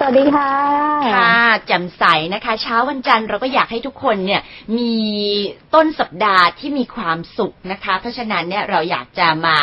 สวัสดีค่ะค่ะแจ่มใสนะคะ เช้าวันจันทร์เราก็อยากให้ทุกคนเนี่ยมีต้นสัปดาห์ที่มีความสุขนะคะ เพราะฉะนั้นเนี่ยเราอยากจะมา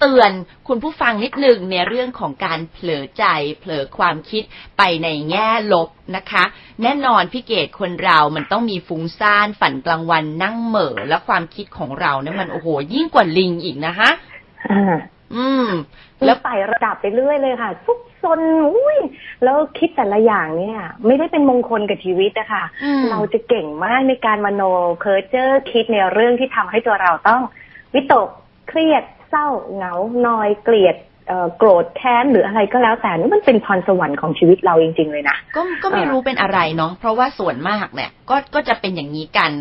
เตือนคุณผู้ฟังนิดหนึ่งในเรื่องของการเผลอใจเผลอความคิดไปในแง่ลบนะคะ แน่นอนพี่เกดคนเรามันต้องมีฟุ้งซ่านฝันกลางวันนั่งเหม่อและความคิดของเราเนี่ยมันโอ้โหยิ่งกว่าลิงอีกนะคะ อ่าอืม แล้แล้ววไต่ระดับไปเรื่อยเลยค่ะทุกซนอุ้ยแล้วคิดแต่ละอย่างเนี่ย ไม่ได้เป็นมงคลกับชีวิตนะคะอืมเราจะเก่งมากในการมโนเพ้อเจอคิดในเรื่องที่ทำให้ตัวเราต้อง วิตกเครียดเศร้าเหงานอยเกลียดเอ่อโกรธแค้นหรืออะไรก็แล้วแต่นี่มันเป็นพรสวรรค์ของชีวิตเราจริง ๆ เลยนะก็ก็ไม่อ่ารู้เป็นอะไรเนาะเพราะว่าส่วนมากเนี่ย ก็ก็จะเป็นอย่างนี้กัน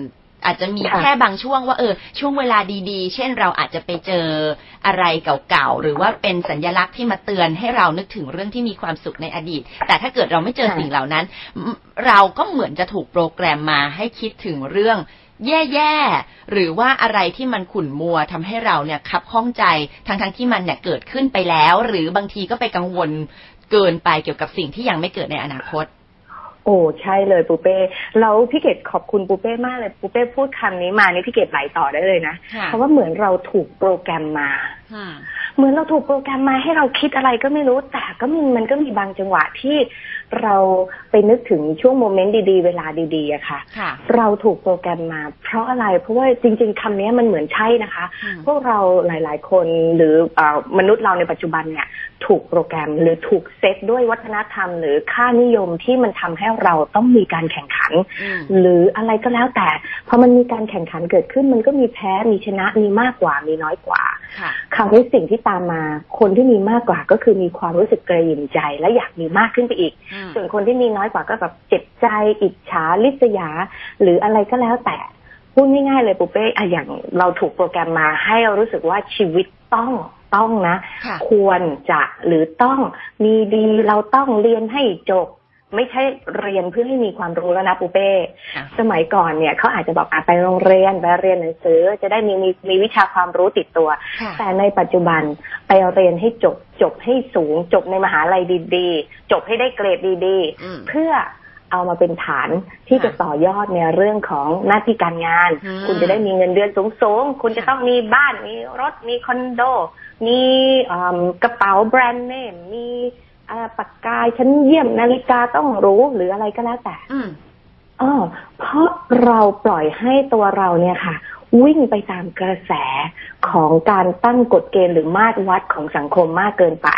อาจจะมีค่ะแค่บางช่วงว่าเออ ช่วงเวลาดีๆ เช่นเราอาจจะไปเจออะไรเก่าๆ หรือว่าเป็นสัญญลักษณ์ที่มาเตือนให้เรานึกถึงเรื่องที่มีความสุขในอดีต แต่ถ้าเกิดเราไม่เจอสิ่งเหล่านั้น เราก็เหมือนจะถูกโปรแกรมมาให้คิดถึงเรื่องแย่ๆ หรือว่าอะไรที่มันขุ่นมัวทำให้เราเนี่ยขับข้องใจทั้งๆที่มันเนี่ยเกิดขึ้นไปแล้ว หรือบางทีก็ไปกังวลเกินไปเกี่ยวกับสิ่งที่ยังไม่เกิดในอนาคต โอ้ใช่เลยปูเป้แล้วพี่เกดขอบคุณปูเป้มากเลยปูเป้พูดคำนี้มานี่พี่เกดไหลต่อได้เลยนะค่ะเพราะว่าเหมือนเราถูกโปรแกรมมาเหมือนเราถูกโปรแกรมมาให้เราคิดอะไรก็ไม่รู้แต่ก็มีมันก็มีบางจังหวะที่เราไปนึกถึงช่วงโมเมนต์ดีๆ เวลาดีๆอะค่ะค่ะ เราถูกโปรแกรมมา เพราะอะไรเพราะว่าจริง ๆคำนี้มันเหมือนใช่นะคะอืมพวกเราหลายๆคนหรือเออมนุษย์เราในปัจจุบันเนี่ยถูกโปรแกรมหรือถูกเซตด้วยวัฒนธรรม หรือค่านิยมที่มันทำให้เราต้องมีการแข่งขันอืมหรืออะไรก็แล้วแต่พอมันมีการแข่งขันเกิดขึ้น มันก็มีแพ้มีชนะมีมากกว่ามีน้อยกว่าค่ะคราวนี้สิ่งที่ตามมาคนที่มีมากกว่าก็คือมีความรู้สึกกระหยิ่มใจ และอยากมีมากขึ้นไปอีกอืมส่วนคนที่มีน้อยกว่าก็แบบเจ็บใจอิจฉาลิษยา หรืออะไรก็แล้วแต่พูดง่ายๆเลยปุเป้อะอย่างเราถูกโปรแกรมมาให้เรารู้สึกว่าชีวิตต้องต้องนะค่ะควรจะหรือต้องมีดีเราต้องเรียนให้จบ ไม่ใช่เรียนเพื่อให้มีความรู้แล้วนะปูเป้ค่ะสมัยก่อนเนี่ยเขาอาจจะบอกอะไปโรงเรียนไปเรียนหนังสือ จะได้มีมีมีวิชาความรู้ติดตัวค่ะแต่ในปัจจุบันไปเรียนให้จบจบให้สูง จบในมหาลัยดีๆ จบให้ได้เกรดดีอืมๆเพื่อเอามาเป็นฐานที่ค่ะจะต่อยอดในเรื่องของหน้าที่การงานอืมคุณจะได้มีเงินเดือนสูงๆ คุณจะต้องมีบ้านมีรถมีคอนโด มีอืมกระเป๋าแบรนด์เนมมีอ่า ปากกาชั้นเยี่ยมนาฬิกาต้องรู้หรืออะไรก็แล้วแต่อืมเออเพราะเราปล่อยให้ตัวเราเนี่ยค่ะ วิ่งไปตามกระแสของการตั้งกฎเกณฑ์หรือมาตรวัดของสังคมมากเกินไป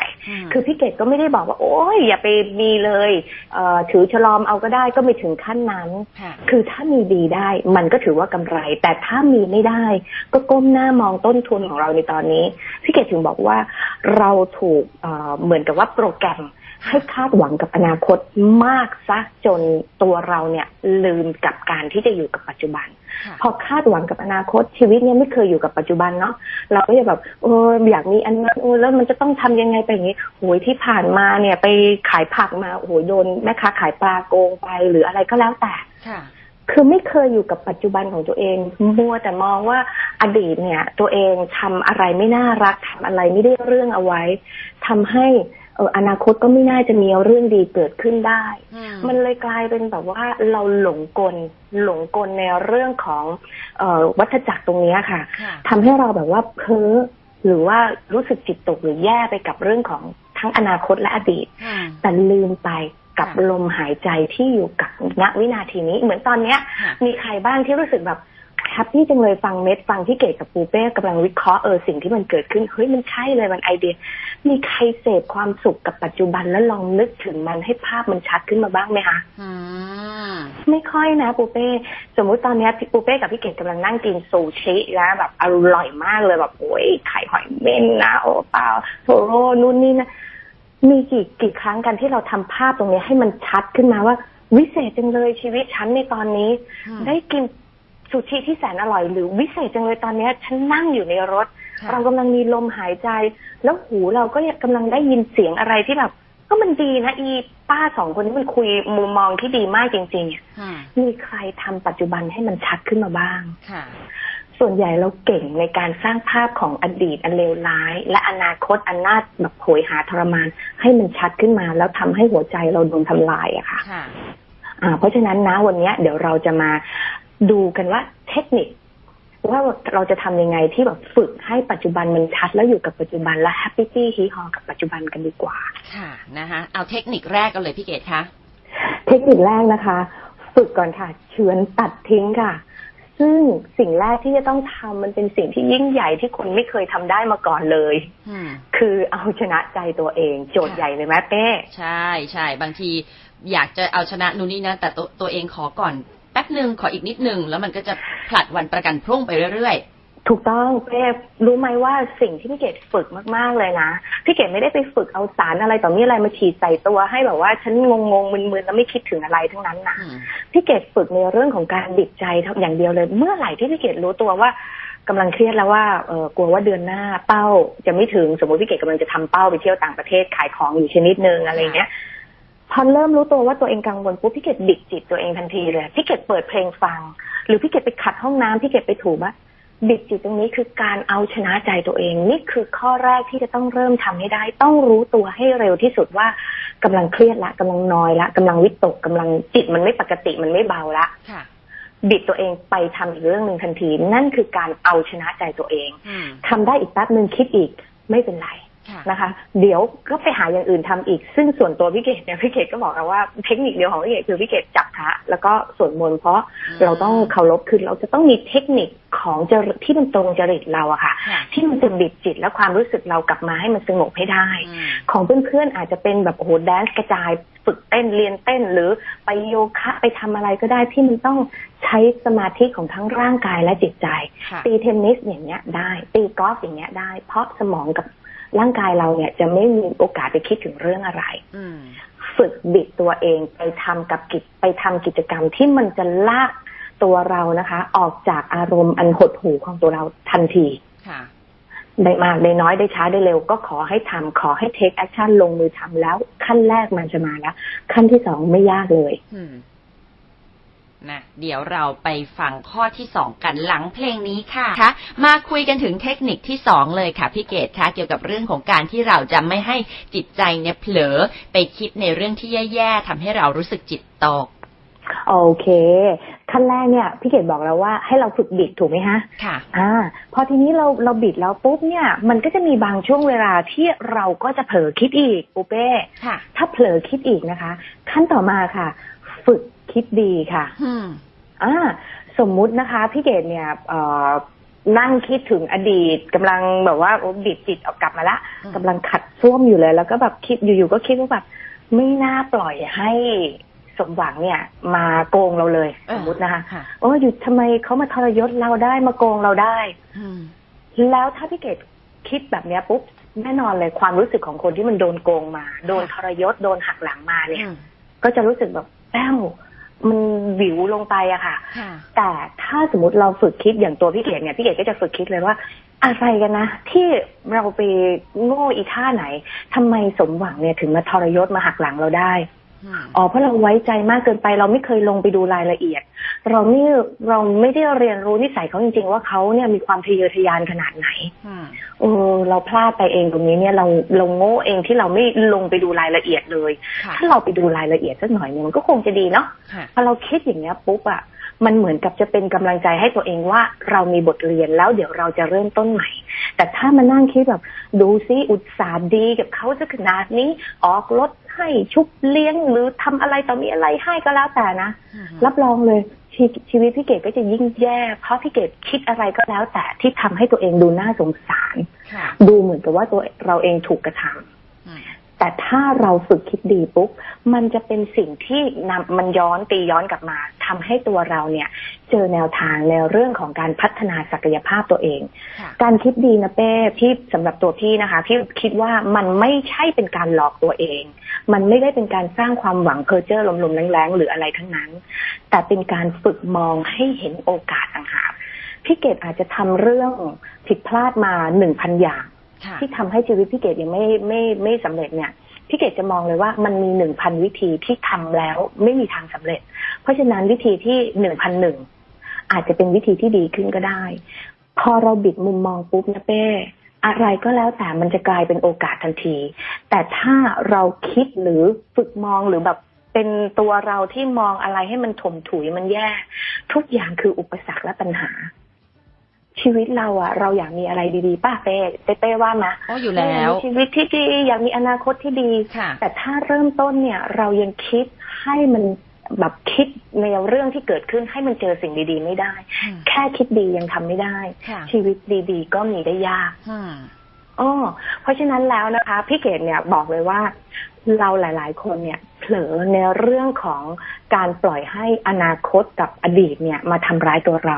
คือพี่เกดก็ไม่ได้บอกว่า โอ้ยอย่าไปมีเลยเอ่อถือฉลอมเอาก็ได้ก็ไม่ถึงขั้นนั้นค่ะคือถ้ามีดีได้ มันก็ถือว่ากำไร แต่ถ้ามีไม่ได้ ก็ก้มหน้ามองต้นทุนของเราในตอนนี้ พี่เกดถึงบอกว่าเราถูกเอ่อเหมือนกับว่าโปรแกรม ให้คาดหวังกับอนาคตมากซะจนตัวเราเนี่ยลืมกับการที่จะอยู่กับปัจจุบันค่ะพอคาดหวังกับอนาคตชีวิตเนี่ยไม่เคยอยู่กับปัจจุบันเนาะเราก็จะแบบเอออยากมีอันนั้นเออแล้วมันจะต้องทำยังไงไปอย่างนี้โหยที่ผ่านมาเนี่ย ไปขายผักมาโอ้โหโดนแม่ค้าขายปลาโกงไปหรืออะไรก็แล้วแต่ค่ะคือไม่เคยอยู่กับปัจจุบันของตัวเองมัวแต่มองว่าอดีตเนี่ย ตัวเองทำอะไรไม่น่ารักทำอะไรไม่ได้เรื่องเอาไว้ทำให้ เอออนาคตก็ไม่น่าจะมีเรื่องดีเกิดขึ้นได้อืมมันเลยกลายเป็นแบบว่าเราหลงกลหลงกลในเรื่องของเออวัฏจักรตรงเนี้ยค่ะค่ะทำให้เราแบบว่าเพ้อหรือว่ารู้สึกจิตตกหรือแย่ไปกับเรื่องของทั้งอนาคตและอดีตค่ะแต่ลืมไปกับค่ะลมหายใจที่อยู่กับณวินาทีนี้ เหมือนตอนเนี้ยค่ะมีใครบ้างที่รู้สึกแบบ แฮปปี้จังเลยฟังเม็ดฟังที่เกดกับปูเป้กำลังวิเคราะห์เออสิ่งที่มันเกิดขึ้นเฮ้ยมันใช่เลยมันไอเดีย มีใครเสพความสุขกับปัจจุบันแล้วลองนึกถึงมันให้ภาพมันชัดขึ้นมาบ้างไหมคะอืมไม่ค่อยนะปูเป้สมมุติตอนเนี้ยปูเป้กับพี่เกดกำลังนั่งกินซูชินะแบบอร่อยมากเลยแบบโอ้ยไข่หอยเม่นนะโอ้เปล่าโทโร่นู่นนี่นะมีกี่กี่ครั้งกันที่เราทำภาพตรงนี้ให้มันชัดขึ้นมาว่าวิเศษจังเลยชีวิตฉันในตอนนี้อืมได้กิน ซูชิที่แสนอร่อยหรือวิเศษจังเลยตอนเนี้ยฉันนั่งอยู่ในรถค่ะเรากำลังมีลมหายใจ แล้วหูเราก็กำลังได้ยินเสียงอะไรที่แบบ ก็มันดีนะอีป้าสองคนนี้มันคุยมุมมองที่ดีมากจริงๆอะค่ะมีใครทำปัจจุบันให้มันชัดขึ้นมาบ้างค่ะส่วนใหญ่เราเก่งในการสร้างภาพของอดีตอันเลวร้าย และอนาคตอันน่าแบบโหยหาทรมาน ให้มันชัดขึ้นมา แล้วทำให้หัวใจเราโดนทำลายอะค่ะค่ะอ่าเพราะฉะนั้นนะวันเนี้ยเดี๋ยวเราจะมา ดูกันว่าเทคนิค ว่าเราจะทำยังไงที่แบบฝึกให้ปัจจุบันมันชัดแล้วอยู่กับปัจจุบันและแฮปปี้ที่ฮีฮอกับปัจจุบันกันดีกว่า ค่ะนะคะเอาเทคนิคแรกกันเลยพี่เกดคะเทคนิคแรกนะคะ ฝึกก่อนค่ะเฉือนตัดทิ้งค่ะซึ่งสิ่งแรกที่จะต้องทำมันเป็นสิ่งที่ยิ่งใหญ่ที่คนไม่เคยทำได้มาก่อนเลยอืมคือเอาชนะใจตัวเอง โจทย์ใหญ่เลยไหมเป้ ใช่ใช่บางทีอยากจะเอาชนะนู่นนี่นะแต่ตัวตัวเองขอก่อนแป๊บหนึ่งขออีกนิดหนึ่งแล้วมันก็จะผลัดวันประกันพรุ่งไปเรื่อยถูกต้องเป้รู้ไหมว่าสิ่งที่พี่เกดฝึกมากๆเลยนะพี่เกดไม่ได้ไปฝึกเอาสารอะไรต่อมีอะไรมาฉีดใส่ตัวให้แบบว่าฉันงงงๆมึนๆแล้วไม่คิดถึงอะไรทั้งนั้นๆนะอืมพี่เกดฝึกในเรื่องของการดิบใจเท่าอย่างเดียวเลย เมื่อไหร่ที่พี่เกดรู้ตัวว่ากำลังเครียดแล้วว่าเออกลัวว่าเดือนหน้าเป้าจะไม่ถึงสมมติพี่เกดกำลังจะทำเป้าไปเที่ยวต่างประเทศขายของอยู่ชนิดนึงอะไรเงี้ย พอเริ่มรู้ตัวว่าตัวเองกังวลปุ๊บพี่เกดดิบจิตตัวเองทันทีเลยพี่เกดเปิดเพลงฟัง หรือพี่เกดไปขัดห้องน้ำพี่เกดไปถูบ้าดิบจิตตรงนี้คือการเอาชนะใจตัวเอง นี่คือข้อแรกที่จะต้องเริ่มทำให้ได้ ต้องรู้ตัวให้เร็วที่สุดว่ากำลังเครียดละกำลังนอยละกำลังวิตกกำลังจิตมันไม่ปกติมันไม่เบาละค่ะบิดตัวเองไปทำอีกเรื่องหนึ่งทันที นั่นคือการเอาชนะใจตัวเองอืมทำได้อีกแป๊บหนึ่งคิดอีกไม่เป็นไรค่ะ นะคะ เดี๋ยวก็ไปหาอย่างอื่นทำอีก ซึ่งส่วนตัวพี่เกดเนี่ยพี่เกดก็บอกเราว่าเทคนิคเดียวของพี่เกดคือพี่เกดจับพระแล้วก็สวดมนต์เพราะอืมเราต้องเคารพคือเราจะต้องมีเทคนิคของจริตที่มันตรงจริตเราอะค่ะค่ะที่มันจะบิดจิตและความรู้สึกเรากลับมาให้มันสงบให้ได้อืมของเพื่อนๆอาจจะเป็นแบบโอ้โหแดนซ์กระจายฝึกเต้นเรียนเต้นหรือไปโยคะไปทำอะไรก็ได้ที่มันต้องใช้สมาธิของทั้งร่างกายและจิตใจค่ะตีเทนนิสอย่างเงี้ยได้ ตีกอล์ฟอย่างเงี้ยได้ เพราะสมองกับ ร่างกายเราเนี่ยจะไม่มีโอกาสไปคิดถึงเรื่องอะไรอืมฝึกบิดตัวเองไปทำกับกิจไปทำกิจกรรมที่มันจะลากตัวเรานะคะ ออกจากอารมณ์อันหดหู่ของตัวเราทันทีค่ะได้มากได้น้อยได้ช้าได้เร็ว ก็ขอให้ทำขอให้เทคแอคชั่นลงมือทำแล้ว ขั้นแรกมันจะมาแล้ว ขั้นที่สองไม่ยากเลยอืม นะเดี๋ยวเราไปฟังข้อที่สองกันหลังเพลงนี้ค่ะคะมาคุยกันถึงเทคนิคที่สองเลยค่ะพี่เกดคะเกี่ยวกับเรื่องของการที่เราจะไม่ให้จิตใจเนี่ยเผลอไปคิดในเรื่องที่แย่ๆทำให้เรารู้สึกจิตตก โอเค ขั้นแรกเนี่ยพี่เกดบอกแล้วว่าให้เราฝึกบิดถูกไหมฮะ ค่ะ อ่า พอทีนี้เราเราบิดแล้วปุ๊บเนี่ย มันก็จะมีบางช่วงเวลาที่เราก็จะเผลอคิดอีกปูเป้ ค่ะ ถ้าเผลอคิดอีกนะคะ ขั้นต่อมาค่ะ ฝึก คิดดีค่ะอืมอ่าสมมุตินะคะ พี่เกดเนี่ยเอ่อนั่งคิดถึงอดีตกำลังแบบว่าโอ้บิดจิตเอากลับมาละอืมกำลังขัดส้วมอยู่เลย แล้วก็แบบคิดอยู่ๆก็คิดว่าแบบไม่น่าปล่อยให้สมหวังเนี่ย มาโกงเราเลยเออสมมตินะคะค่ะโอ้ยอยู่ทำไมเขามาทรยศเราได้มาโกงเราได้อืมแล้วถ้าพี่เกดคิดแบบเนี้ยปุ๊บแน่นอนเลยความรู้สึกของคนที่มันโดนโกงมา โดนทรยศโดนหักหลังมาเนี่ยอืมก็จะรู้สึกแบบแป้ว มันวิวลงไปอะค่ะ ค่ะ แต่ถ้าสมมติเราฝึกคิดอย่างตัวพี่เกดเนี่ยพี่เกดก็จะฝึกคิดเลยว่า อะไรกันนะ ที่เราไปโง่อีท่าไหนทำไมสมหวังเนี่ยถึงมาทรยศมาหักหลังเราได้ อืมอ๋อเพราะเราไว้ใจมากเกินไป เราไม่เคยลงไปดูรายละเอียด เรานี่เราไม่ได้เรียนรู้นิสัยเขาจริง ๆ ว่าเขาเนี่ยมีความทะเยอทะยานขนาดไหนอืมเออเราพลาดไปเองตรงนี้เนี่ยเราเราโง่เองที่เราไม่ลงไปดูรายละเอียดเลยค่ะถ้าเราไปดูรายละเอียดสักหน่อยเนี่ยมันก็คงจะดีเนาะค่ะพอเราคิดอย่างเงี้ยปุ๊บอะมันเหมือนกับจะเป็นกำลังใจให้ตัวเองว่าเรามีบทเรียนแล้วเดี๋ยวเราจะเริ่มต้นใหม่ แต่ถ้ามานั่งคิดแบบดูซิอุตสาห์ดีกับเขาจะขนาดนี้ออกรถ ให้ชุบเลี้ยงหรือทำอะไรต่อมีอะไรให้ก็แล้วแต่นะอืมรับรองเลยชีชีวิตพี่เกดก็จะยิ่งแย่ เพราะพี่เกดคิดอะไรก็แล้วแต่ที่ทำให้ตัวเองดูน่าสงสารค่ะดูเหมือนกับว่าตัวเราเองถูกกระทำอืม แต่ถ้าเราฝึกคิดดีปุ๊บมันจะเป็นสิ่งที่นำมันย้อนตีย้อนกลับมาทำให้ตัวเราเนี่ย เจอแนวทางในเรื่องของการพัฒนาศักยภาพตัวเองค่ะการคิดดีนะเป้พี่สำหรับตัวพี่นะคะพี่คิดว่ามันไม่ใช่เป็นการหลอกตัวเอง มันไม่ได้เป็นการสร้างความหวังเพอเจอร์ลมๆแรงๆหรืออะไรทั้งนั้น แต่เป็นการฝึกมองให้เห็นโอกาสต่างหากพี่เกดอาจจะทำเรื่องผิดพลาดมาหนึ่งพันอย่างค่ะ ที่ทำให้ชีวิตพี่เกดยังไม่ไม่ไม่สำเร็จเนี่ยพี่เกดจะมองเลยว่ามันมีหนึ่งพันวิธีที่ทำแล้วไม่มีทางสำเร็จ เพราะฉะนั้นวิธีที่หนึ่งพันหนึ่งอาจจะเป็นวิธีที่ดีขึ้นก็ได้ พอเราบิดมุมมองปุ๊บนะเป้อะไรก็แล้วแต่มันจะกลายเป็นโอกาสทันที แต่ถ้าเราคิดหรือฝึกมองหรือแบบเป็นตัวเราที่มองอะไรให้มันถมถุยมันแย่ ทุกอย่างคืออุปสรรคและปัญหา ชีวิตเราอะเราอยากมีอะไรดีๆป้าเป้เป้เป้ว่านะอ๋ออยู่แล้วอยากมีชีวิตที่ดีอยากมีอนาคตที่ดีค่ะแต่ถ้าเริ่มต้นเนี่ย เรายังคิดให้มันแบบคิดในเรื่องที่เกิดขึ้นให้มันเจอสิ่งดี ๆ ไม่ได้อืมแค่คิดดียังทำไม่ได้ค่ะชีวิตดีๆ ก็มีได้ยากอืมอ๋อเพราะฉะนั้นแล้วนะคะ พี่เกดเนี่ยบอกเลยว่าเราหลาย ๆ คนเนี่ยเผลอในเรื่องของการปล่อยให้อนาคตกับอดีตเนี่ยมาทำร้ายตัวเรา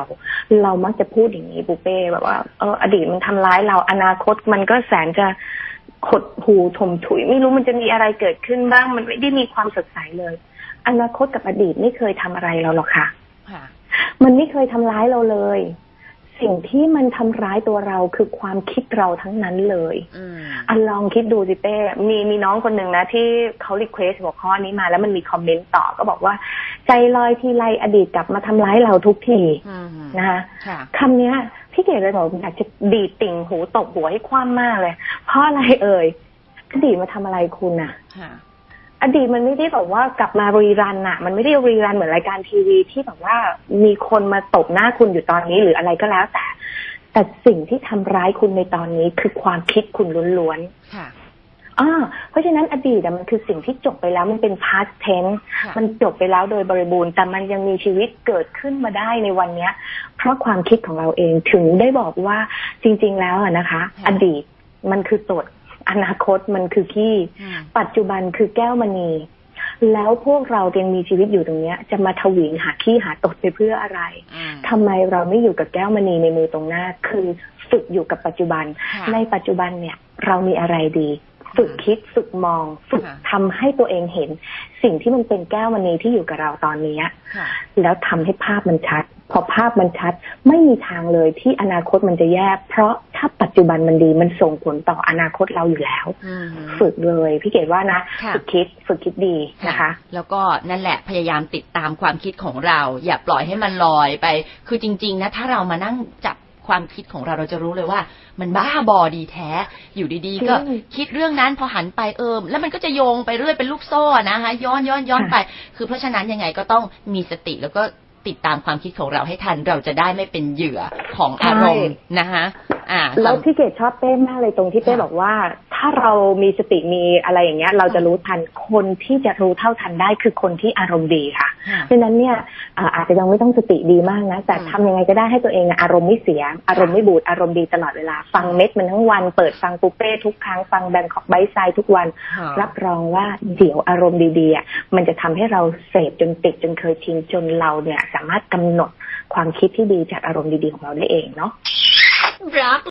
เรามักจะพูดอย่างนี้ปูเป้แบบว่าเอออดีตมันทำร้ายเราอนาคตมันก็แสนจะขดหูถมถุย ไม่รู้มันจะมีอะไรเกิดขึ้นบ้าง มันไม่ได้มีความสดใสเลย อนาคตกับอดีตไม่เคยทำอะไรเราหรอกค่ะค่ะมันไม่เคยทำร้ายเราเลย สิ่งที่มันทำร้ายตัวเราคือความคิดเราทั้งนั้นเลยอืมอันลองคิดดูสิเป้ มีมีน้องคนหนึ่งนะ ที่เขารีเควสหัวข้อนี้มา แล้วมันมีคอมเมนต์ต่อก็บอกว่า ใจลอยทีไรอดีตกลับมาทำร้ายเราทุกทีอืมนะคะค่ะคำเนี้ยพี่เก๋เลยบอกอยากจะดีดติ่งหูตบหัวให้คว่ำมากเลย เพราะอะไรเอ่ยอดีตมาทำอะไรคุณอะค่ะ อดีตมันไม่ได้แบบว่ากลับมารีรันอะมันไม่ได้รีรันเหมือนรายการทีวีที่แบบว่ามีคนมาตบหน้าคุณอยู่ตอนนี้หรืออะไรก็แล้วแต่ แต่สิ่งที่ทำร้ายคุณในตอนนี้คือความคิดคุณล้วนๆค่ะอ่าเพราะฉะนั้นอดีตอะมันคือสิ่งที่จบไปแล้วมันเป็น past tense ค่ะมันจบไปแล้วโดยบริบูรณ์แต่มันยังมีชีวิตเกิดขึ้นมาได้ในวันเนี้ย เพราะความคิดของเราเองถึงได้บอกว่าจริง ๆ แล้วอะนะคะค่ะอดีตมันคือตด อนาคตมันคือขี้อืมปัจจุบันคือแก้วมณี แล้วพวกเรายังมีชีวิตอยู่ตรงเนี้ย จะมาทวิงหาขี้หาตดไปเพื่ออะไรอืมทำไมเราไม่อยู่กับแก้วมณีในมือตรงหน้า คือ ฝึกอยู่กับปัจจุบันค่ะในปัจจุบันเนี่ยเรามีอะไรดี ฝึกคิดฝึกมอง ฝึกค่ะทำให้ตัวเองเห็น สิ่งที่มันเป็นแก้วมณีที่อยู่กับเราตอนเนี้ยค่ะแล้วทำให้ภาพมันชัด พอภาพมันชัด ไม่มีทางเลยที่อนาคตมันจะแย่เพราะถ้าปัจจุบันมันดีมันส่งผลต่ออนาคตเราอยู่แล้วอืมฝึกเลยพี่เกดว่านะค่ะฝึกคิดฝึกคิดดีนะคะ แล้วก็นั่นแหละพยายามติดตามความคิดของเรา อย่าปล่อยให้มันลอยไป คือจริง ๆ นะ ถ้าเรามานั่งจับ ความคิดของเราเราจะรู้เลยว่า มันบ้าบอดีแท้ อยู่ดีๆ ก็จริงคิดเรื่องนั้นพอหันไปเอิมแล้วมันก็จะโยงไปเรื่อยเป็นลูกโซ่อะนะคะย้อนย้อนย้อนค่ะไป คือเพราะฉะนั้นยังไงก็ต้องมีสติแล้วก็ติดตามความคิดของเราให้ทัน เราจะได้ไม่เป็นเหยื่อของอารมณ์นะคะ อ่าแล้วพี่เกดชอบเป้มากเลยตรงที่เป้ค่ะบอกว่า ถ้าเรามีสติมีอะไรอย่างเงี้ย เราจะรู้ทันคนที่จะรู้เท่าทันได้คือคนที่อารมณ์ดีค่ะค่ะเพราะฉะนั้นเนี่ยอ่าอาจจะยังไม่ต้องสติดีมากนะแต่อืมทำยังไงก็ได้ให้ตัวเองอะอารมณ์ไม่เสีย อารมณ์ไม่บูดอารมณ์ดีตลอดเวลาฟังเม็ดมันทั้งวันเปิดฟังปูเป้ทุกครั้งฟังแบงคอกไบไซทุกวันค่ะรับรองว่าเดี๋ยวอารมณ์ดีๆอะมันจะทำให้เราเสพจนติดจนเคยชินจนเราเนี่ยสามารถกำหนดความคิดที่ดีจากอารมณ์ดีๆของเราได้เองเนาะ รัก